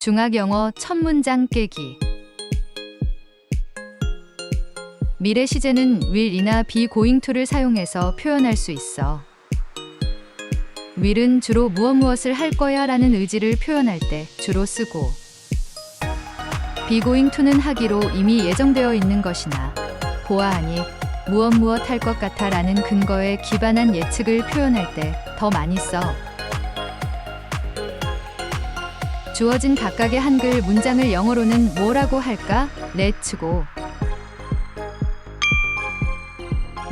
중학 영어 첫 문장 깨기 미래 시제는 will이나 be going to를 사용해서 표현할 수 있어. will은 주로 무엇 무엇을 할 거야 라는 의지를 표현할 때 주로 쓰고 be going to는 하기로 이미 예정되어 있는 것이나 보아하니 무엇 무엇 할 것 같아 라는 근거에 기반한 예측을 표현할 때 더 많이 써. 주어진 각각의 한글 문장을 영어로는 뭐라고 할까? let's고.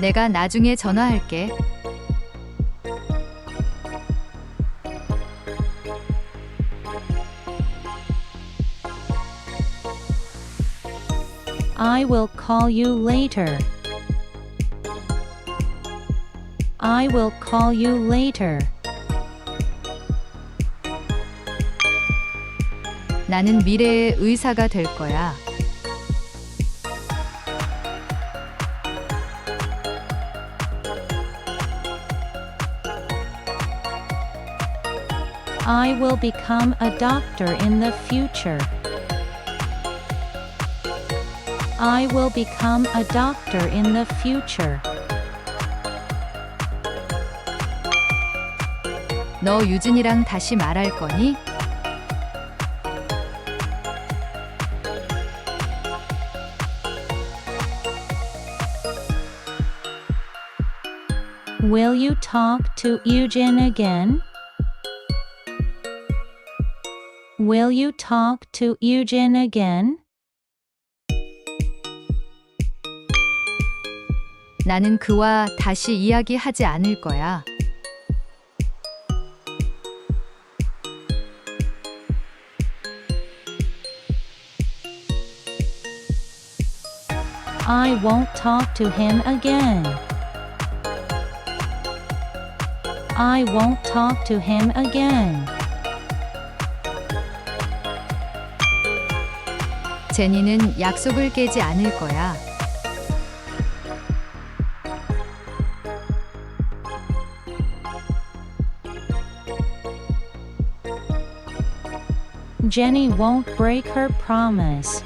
내가 나중에 전화할게. I will call you later. I will call you later. 나는 미래의 의사가 될 거야. I will become a doctor in the future. I will become a doctor in the future. 너 유진이랑 다시 말할 거니? Will you talk to Eugene again? Will you talk to Eugene again? 나는 그와 다시 이야기하지 않을 거야. I won't talk to him again. I won't talk to him again. 제니는 약속을 깨지 않을 거야. Jenny won't break her promise.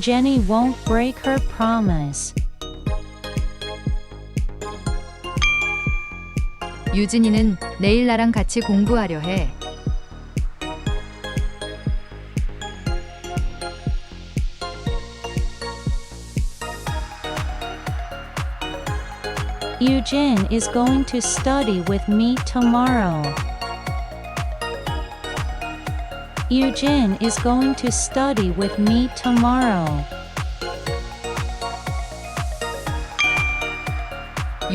Jenny won't break her promise. 유진이는 내일 나랑 같이 공부하려 해. Eugene is going to study with me tomorrow. Eugene is going to study with me tomorrow.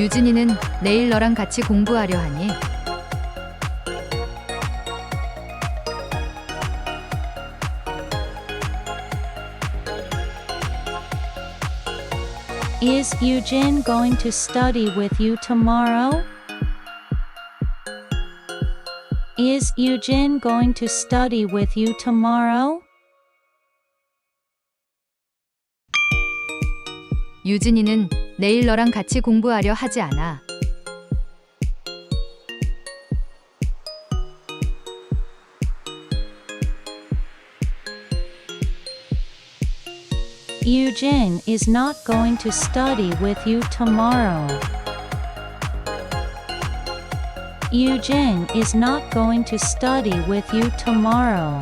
유진이는 내일 너랑 같이 공부하려 하니? Is Eugene going to study with you tomorrow? Is Eugene going to study with you tomorrow? 유진이는 내일 너랑 같이 공부하려 하지 않아. Eugene is not going to study with you tomorrow. Eugene is not going to study with you tomorrow.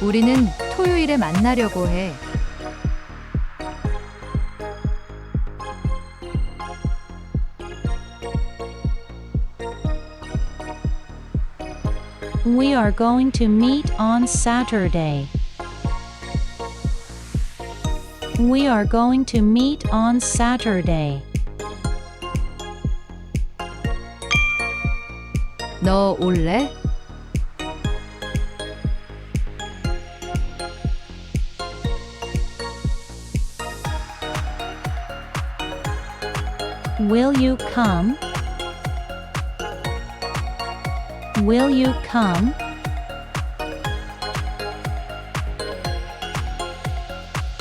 우리는 토요일에 만나려고 해. We are going to meet on Saturday. We are going to meet on Saturday. 너 올래? Will you come? Will you come?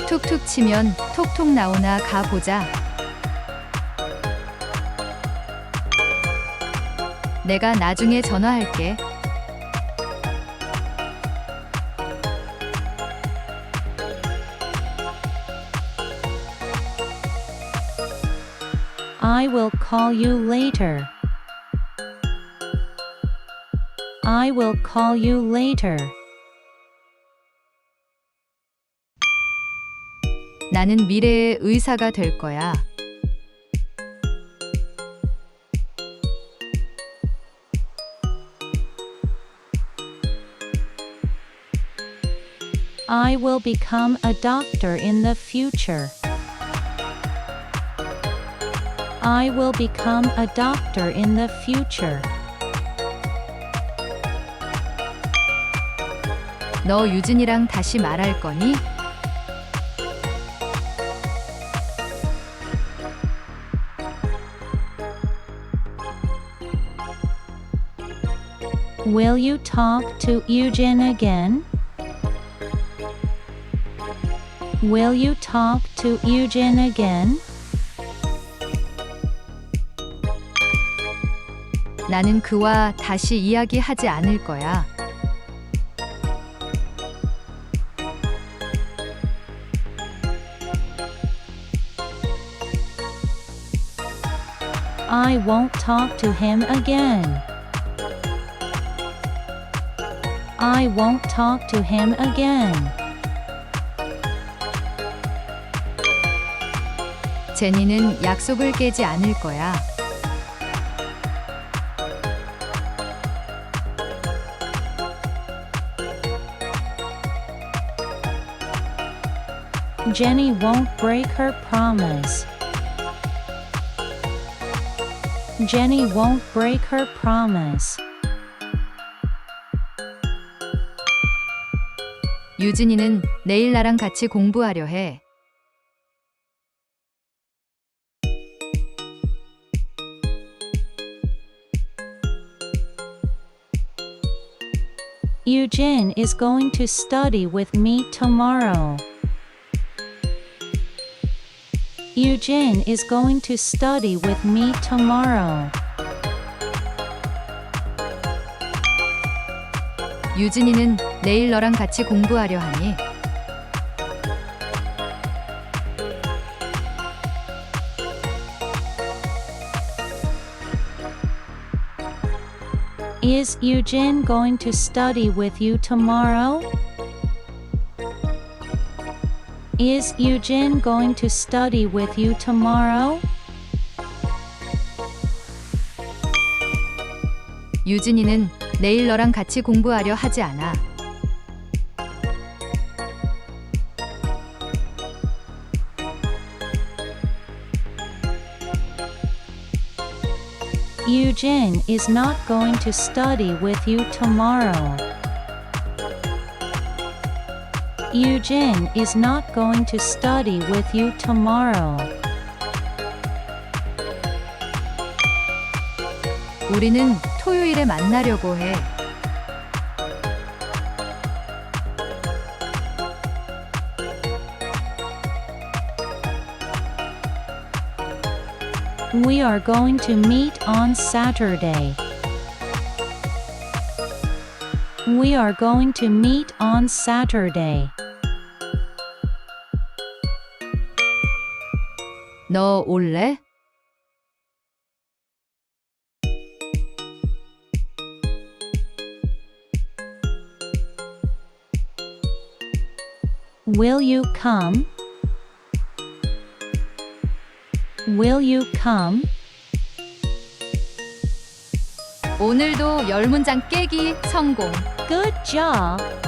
툭툭 치면 톡톡 나오나 가보자. 내가 나중에 전화할게. I will call you later. I will call you later. 나는 미래의 의사가 될 거야. I will become a doctor in the future. I will become a doctor in the future. 너 유진이랑 다시 말할 거니? Will you talk to Eugen again? Will you talk to Eugen again? 나는 그와 다시 이야기하지 않을 거야. I won't talk to him again. I won't talk to him again. 제니는 약속을 깨지 않을 거야. Jenny won't break her promise. Jenny won't break her promise. 유진이는 내일 나랑 같이 공부하려 해. Eugene is going to study with me tomorrow. Eugene is going to study with me tomorrow. 유진이는 내일 너랑 같이 공부하려 하니? Is Eugene going to study with you tomorrow? Is Eugene going to study with you tomorrow? 유진이는 내일 너랑 같이 공부하려 하지 않아. Eugene is not going to study with you tomorrow. Eugene is not going to study with you tomorrow. 우리는 토요일에 만나려고 해. We are going to meet on Saturday. We are going to meet on Saturday. 너 올래? Will you come? Will you come? 오늘도 열 문장 깨기 성공. Good job!